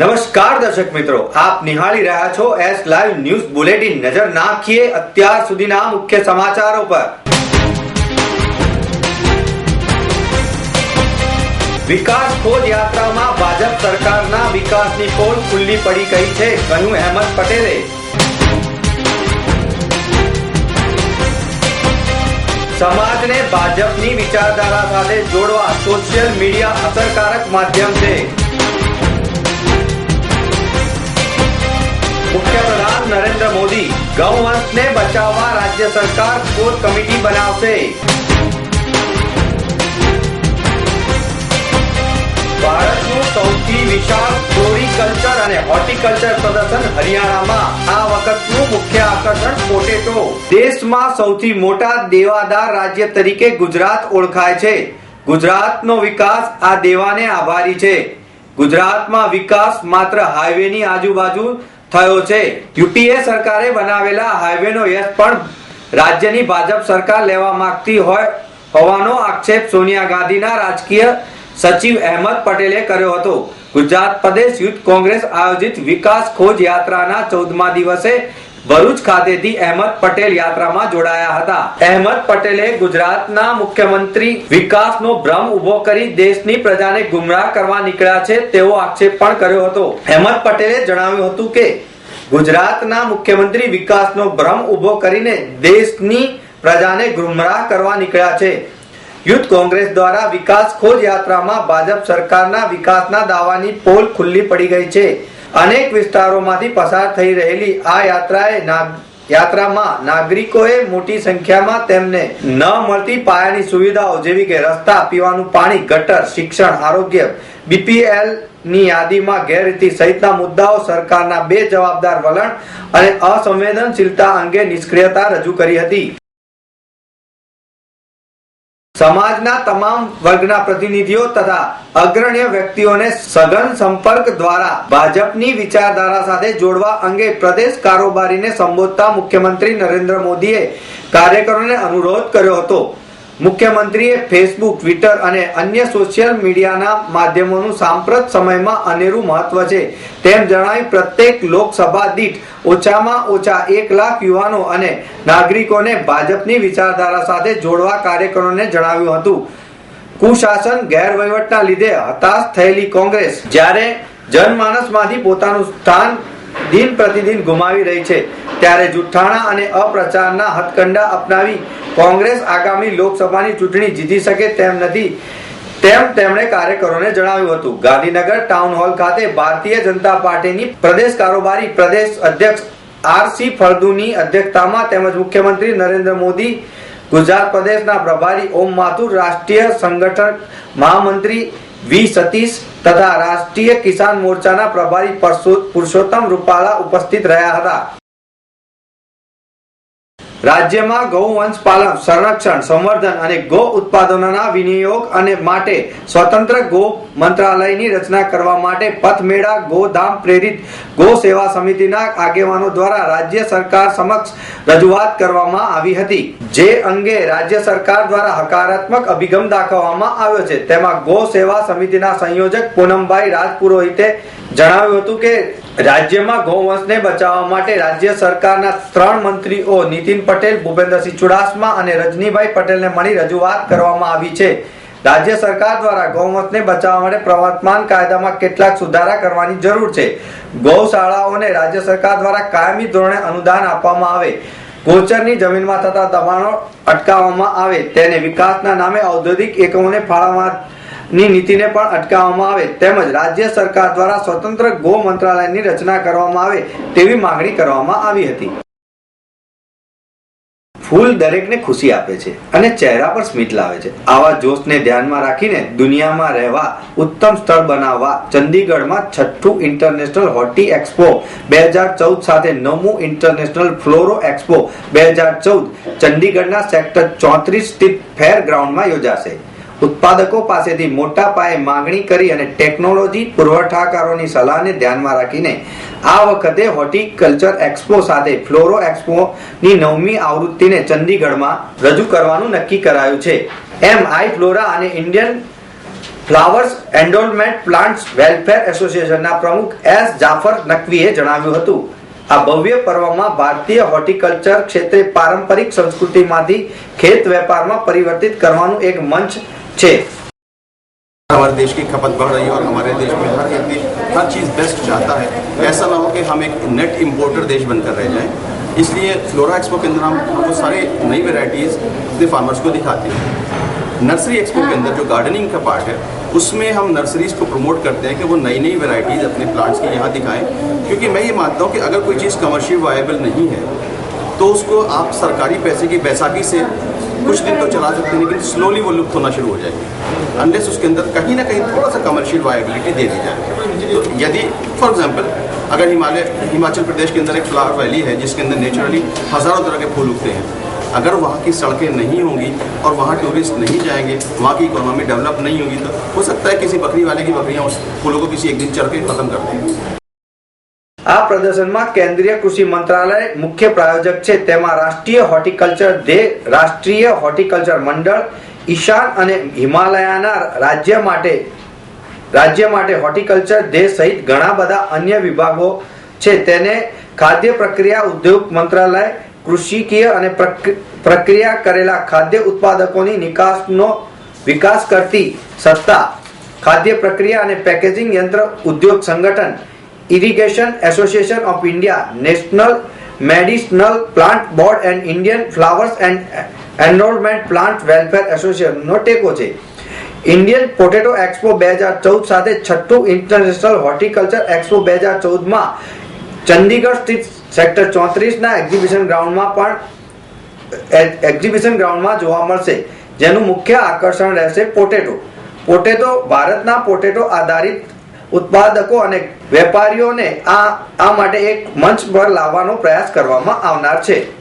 નમસ્કાર દર્શક મિત્રો, આપ નિહાળી રહ્યા છો એસ લાઈવ ન્યૂઝ બુલેટિન નજર નાખીએ અત્યાર સુધીના મુખ્ય સમાચારો પર. વિકાસ ખોજ યાત્રામાં ભાજપ સરકારના વિકાસની પોલ ખુલ્લી પડી ગઈ છે, કહ્યું અહેમદ પટેલે. સમાજને ભાજપની વિચારધારા સાથે જોડવા સોશિયલ મીડિયા અસરકારક માધ્યમ છે. મુખ્યપ્રધાન નરેન્દ્ર મોદી ગૌવંશને બચાવવા રાજ્ય સરકાર કોર કમિટી બનાવશે. ભારતનું સૌથી વિશાળ ફ્લોરિકલ્ચર અને હોર્ટિકલ્ચર પ્રદર્શન હરિયાણામાં. આ વખતનું મુખ્ય આકર્ષણ પોટેટો. દેશમાં સૌથી મોટા દેવાદાર રાજ્ય તરીકે ગુજરાત ઓળખાય છે. ગુજરાતનો વિકાસ આ દેવાને આભારી છે. ગુજરાતમાં વિકાસ માત્ર હાઈવેની આજુબાજુ થયો છે. યુપીએ સરકારે બનાવેલા હાઈવેનો યશ પણ રાજ્યની ભાજપ સરકાર લેવા માંગતી હોય હોવાનો આક્ષેપ સોનિયા ગાંધીના રાજકીય સચિવ અહેમદ પટેલે કર્યો હતો. ગુજરાત પ્રદેશ યુથ કોંગ્રેસ આયોજિત વિકાસ ખોજ યાત્રાના ચૌદમા દિવસે ભરૂચ ખાતેથી અહેમદ પટેલ યાત્રામાં જોડાયા હતા. અહેમદ પટેલે ગુજરાતના મુખ્યમંત્રી વિકાસનો ભ્રમ ઊભો કરી દેશની પ્રજાને ગુમરાહ કરવા નીકળ્યા છે તેવો આક્ષેપ પણ કર્યો હતો. અહેમદ પટેલે જણાવ્યું હતું કે, ગુજરાતના મુખ્યમંત્રી વિકાસનો ભ્રમ ઊભો કરીને દેશની પ્રજાને ગુમરાહ કરવા નીકળ્યા છે. યુથ કોંગ્રેસ દ્વારા વિકાસ ખોજ યાત્રામાં ભાજપ સરકારના વિકાસના દાવાની પોલ ખુલ્લી પડી ગઈ છે. અનેક વિસ્તારોમાંથી પસાર થઈ રહેલી આ યાત્રાએ યાત્રામાં નાગરિકોએ મોટી સંખ્યામાં તેમને ન મળતી પાયાની સુવિધાઓ જેવી કે રસ્તા પીવાનું પાણી, ગટર, શિક્ષણ, આરોગ્ય બીપીએલની યાદીમાં ગેરરીતિ સહિતના મુદ્દાઓ સરકારના બે જવાબદાર વલણ અને અસંવેદનશીલતા અંગે નિષ્ક્રિયતા રજૂ કરી હતી. સમાજના તમામ વર્ગના પ્રતિનિધિઓ તથા અગ્રણ્ય વ્યક્તિઓને સઘન સંપર્ક દ્વારા ભાજપની વિચારધારા સાથે જોડવા અંગે પ્રદેશ કારોબારીને સંબોધતા મુખ્યમંત્રી નરેન્દ્ર મોદીએ કાર્યકરોને અનુરોધ કર્યો હતો. મુખ્યમંત્રીએ ફેસબુક ટ્વિટર અને અન્ય સોશિયલ મીડિયાના માધ્યમોનું સાંપ્રત સમયમાં અનેરું મહત્વ છે. તેમ જણાવી પ્રત્યેક લોકસભા દીઠ ઓછામાં ઓછા એક લાખ યુવાનો અને નાગરિકોને ભાજપની વિચારધારા સાથે જોડવા કાર્યકરોને જણાવ્યું હતું. કુશાસન ગેરવહીવટના લીધે હતાશ થયેલી કોંગ્રેસ જ્યારે જનમાનસમાંથી પોતાનું સ્થાન દિન પ્રતિદિન ગુમાવી રહી છે. ત્યારે જુઠ્ઠાણા અને અપ્રચારના હથકંડા અપનાવી કોંગ્રેસ આગામી લોકસભાની ચૂંટણી જીતી શકે તેમ નથી. તેમ તેમણે કાર્યકરોને જણાવ્યું હતું. ગાંધીનગર ટાઉન હોલ ખાતે ભારતીય જનતા પાર્ટીની પ્રદેશ કારોબારી પ્રદેશ અધ્યક્ષ આરસી ફળદુની અધ્યક્ષતામાં તેમજ મુખ્યમંત્રી નરેન્દ્ર મોદી, ગુજરાત પ્રદેશના પ્રભારી ઓમ માથુર, રાષ્ટ્રીય સંગઠન મહામંત્રી વી સતીશ તથા રાષ્ટ્રીય કિસાન મોરચાના પ્રભારી પુરુષોત્તમ રૂપાલા ઉપસ્થિત રહ્યા હતા. રાજ્યમાં ગૌવંશ પાલન, સંરક્ષણ, સંવર્ધન અને ગો ઉત્પાદનોના વિનિયોગ અને માટે સ્વતંત્ર ગો મંત્રાલયની રચના કરવા માટે પથમેળા ગોધામ પ્રેરિત ગો સેવા સમિતિના આગેવાનો દ્વારા રાજ્ય સરકાર સમક્ષ રજૂઆત કરવામાં આવી હતી. જે અંગે રાજ્ય સરકાર દ્વારા હકારાત્મક અભિગમ દાખવવામાં આવ્યો છે. તેમાં ગો સેવા સમિતિના સંયોજક પૂનમભાઈ રાજપુરોહિતે જણાવ્યું હતું કે રાજ્યમાં ગૌવંશને બચાવવા માટે રાજ્ય સરકારના ત્રણ મંત્રીઓ નીતિન પટેલ, ભૂપેન્દ્રસિંહ ચુડાસમા અને રજનીભાઈ પટેલને મળી રજૂઆત કરવામાં આવી છે. રાજ્ય સરકાર દ્વારા ગૌવંશને બચાવવા માટે પ્રવર્તમાન કાયદામાં કેટલાક સુધારા કરવાની જરૂર છે. ગૌશાળાઓને રાજ્ય સરકાર દ્વારા કાયમી ધોરણે અનુદાન આપવામાં આવે. ગોચરની જમીનમાં થતા દબાણો અટકાવવામાં આવે. તેને વિકાસના નામે ઔદ્યોગિક એકમોને ફાળવવાની નીતિને પણ અટકાવવામાં આવે તેમજ રાજ્ય સરકાર દ્વારા સ્વતંત્ર ગો મંત્રાલયની રચના કરવામાં આવે તેવી માંગણી કરવામાં આવી હતી. ફૂલ દરેકને ખુશી આપે છે અને ચહેરા પર સ્મિત લાવે છે. આવા જોશને ધ્યાનમાં રાખીને દુનિયામાં રહેવા, ઉત્તમ સ્થળ બનાવવા, ચંદીગઢમાં છઠ્ઠું ઇન્ટરનેશનલ હોટી એક્સપો, બે હજાર ચૌદ સાથે નવમું ઇન્ટરનેશનલ ફ્લોરો એક્સપો, બે હજાર ચૌદ ચંદીગઢના સેક્ટર ચોત્રીસ સ્થિત ફેર ગ્રાઉન્ડમાં યોજાશે. ઉત્પાદકો પાસેથી મોટા પાયે માંગણી કરી અને ટેકનોલોજી પુરવઠાકારોની સલાહને ધ્યાનમાં રાખીને આ વખતે હોર્ટિકલ્ચર એક્સપો સાથે ફ્લોરો એક્સપોની નવમી આવૃત્તિને ચંદીગઢમાં રજૂ કરવાનું નક્કી કરાયું છે. એમ આઈ ફ્લોરા અને Indian flowers endowment plants welfare એસોસિએશનના પ્રમુખ એસ જાફર નકવીએ જણાવ્યું હતું. આ ભવ્ય પર્વમાં ભારતીય હોર્ટિકલ્ચર ક્ષેત્રે પારંપરિક સંસ્કૃતિમાંથી ખેત વેપારમાં પરિવર્તિત કરવાનું એક મંચ છે हमारे देश की खपत बढ़ रही है और हमारे देश में हर व्यक्ति हर चीज़ बेस्ट चाहता है। ऐसा ना हो कि हम एक नेट इम्पोर्टर देश बनकर रह जाएँ। इसलिए फ्लोरा एक्सपो के अंदर हम वो सारे नई वेराइटीज़ अपने फार्मर्स को दिखाते हैं। नर्सरी एक्सपो के अंदर जो गार्डनिंग का पार्ट है, उसमें हम नर्सरीज को प्रमोट करते हैं कि वो नई नई वेराइटीज़ अपने प्लांट्स की यहाँ दिखाएँ। क्योंकि मैं ये मानता हूँ कि अगर कोई चीज़ कमर्शियल वायबल नहीं है तो उसको आप सरकारी पैसे की बैसाखी से कुछ दिन तो चला सकते हैं, लेकिन स्लोली वो लुप्त होना शुरू हो जाएगी। अनलेस उसके अंदर कहीं ना कहीं थोड़ा सा कमर्शियल वायबिलिटी दे दी जाए। तो यदि फॉर एग्जांपल अगर हिमालय, हिमाचल प्रदेश के अंदर एक फ्लावर वैली है, जिसके अंदर नेचुरली हज़ारों तरह के फूल उगते हैं। अगर वहाँ की सड़कें नहीं होंगी और वहाँ टूरिस्ट नहीं जाएँगे, वहाँ की इकोनॉमी डेवलप नहीं होगी तो हो सकता है किसी बकरी वाले की बकरियाँ उस फूलों को किसी एक दिन चढ़ के ख़त्म कर देंगी આ પ્રદર્શનમાં કેન્દ્રીય કૃષિ મંત્રાલય મુખ્ય પ્રાયોજક છે. તેમાં રાષ્ટ્રીય હોર્ટિકલ્ચર દે રાષ્ટ્રીય હોર્ટિકલ્ચર મંડળ, ઈશાન અને હિમાલયાના રાજ્ય માટે રાજ્ય માટે હોર્ટિકલ્ચર દે સહિત ઘણા બધા અન્ય વિભાગો છે. તેને ખાદ્ય પ્રક્રિયા ઉદ્યોગ મંત્રાલય, કૃષિકીય અને પ્રક્રિયા કરેલા ખાદ્ય ઉત્પાદકોની નિકાસનો વિકાસ કરતી સંસ્થા, ખાદ્ય પ્રક્રિયા અને પેકેજિંગ યંત્ર ઉદ્યોગ સંગઠન irrigation association of India national medicinal plant board and Indian flowers and enrolment plant welfare એસોસિએશનનો ટેકો છે. ઇન્ડિયન પોટેટો એક્સપો બે હજાર ચૌદ સાથે છઠ્ઠું ઇન્ટરનેશનલ હોર્ટિકલ્ચર એક્સપો બે હજાર ચૌદમાં ચંદીગઢ સ્થિત સેક્ટર ચોત્રીસના એક્ઝિબિશન ગ્રાઉન્ડમાં પણ એક્ઝિબિશન ગ્રાઉન્ડમાં જોવા મળશે, જેનું મુખ્ય આકર્ષણ રહેશે પોટેટો પોટેટો ભારતના પોટેટો આધારિત ઉત્પાદકો અને વેપારીઓને આ આ માટે એક મંચ પર લાવવાનો પ્રયાસ કરવામાં આવનાર છે.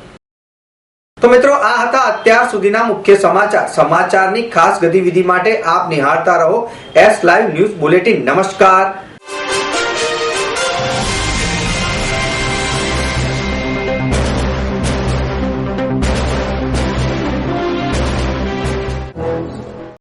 તો મિત્રો, આ હતા અત્યાર સુધીના મુખ્ય સમાચાર. સમાચારની ખાસ ગતિવિધિ માટે આપ નિહાળતા રહો. એસ લાઈવ ન્યૂઝ બુલેટિન નમસ્કાર.